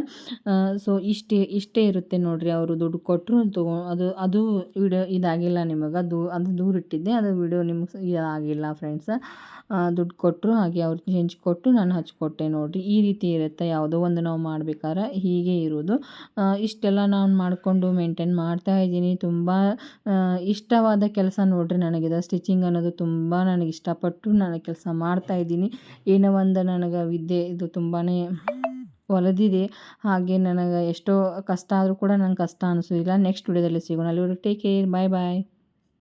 ಸೊ ಇಷ್ಟೇ ಇಷ್ಟೇ ಇರುತ್ತೆ ನೋಡಿರಿ ಅವರು ದುಡ್ಡು ಕೊಟ್ಟರು ತಗೊ ಅದು ಅದು ವಿಡಿಯೋ ಇದಾಗಿಲ್ಲ ನಿಮಗೆ ಅದು ಅದು ದೂರ ಇಟ್ಟಿದ್ದೆ, ಅದು ವಿಡಿಯೋ ನಿಮ್ಗೆ ಇದಾಗಿಲ್ಲ ಫ್ರೆಂಡ್ಸ್ ದುಡ್ಡು ಕೊಟ್ಟರು ಹಾಗೆ ಅವ್ರು ಕೊಟ್ಟು ನಾನು ಹಚ್ಕೊಟ್ಟೆ ನೋಡಿರಿ. ಈ ರೀತಿ ಇರುತ್ತೆ, ಯಾವುದೋ ಒಂದು ನಾವು ಮಾಡ್ಬೇಕಾದ್ರೆ ಹೀಗೆ ಇರೋದು. ಇಷ್ಟೆಲ್ಲ ನಾನು ಮಾಡಿಕೊಂಡು ಮೇಂಟೈನ್ ಮಾಡ್ತಾ ಇದ್ದೀನಿ. ತುಂಬ ಇಷ್ಟವಾದ ಕೆಲಸ ನೋಡಿರಿ ನನಗಿದು. ಸ್ಟಿಚಿಂಗ್ ಅನ್ನೋದು ತುಂಬ ನನಗೆ ಇಷ್ಟಪಟ್ಟು ನಾನು ಕೆಲಸ ಮಾಡ್ತಾ ಇದ್ದೀನಿ. ಏನೋ ಒಂದು ನನಗೆ ವಿದ್ಯೆ, ಇದು ತುಂಬಾ ಒಲದಿದೆ. ಹಾಗೆ ನನಗೆ ಎಷ್ಟೋ ಕಷ್ಟ ಆದರೂ ಕೂಡ ನಂಗೆ ಕಷ್ಟ ಅನಿಸೋದಿಲ್ಲ. ನೆಕ್ಸ್ಟ್ ವಿಡಿಯೋದಲ್ಲಿ ಸಿಗೋಣ. ಅಲ್ಲಿ ಟೇಕ್ ಕೇರ್ ಬಾಯ್ ಬಾಯ್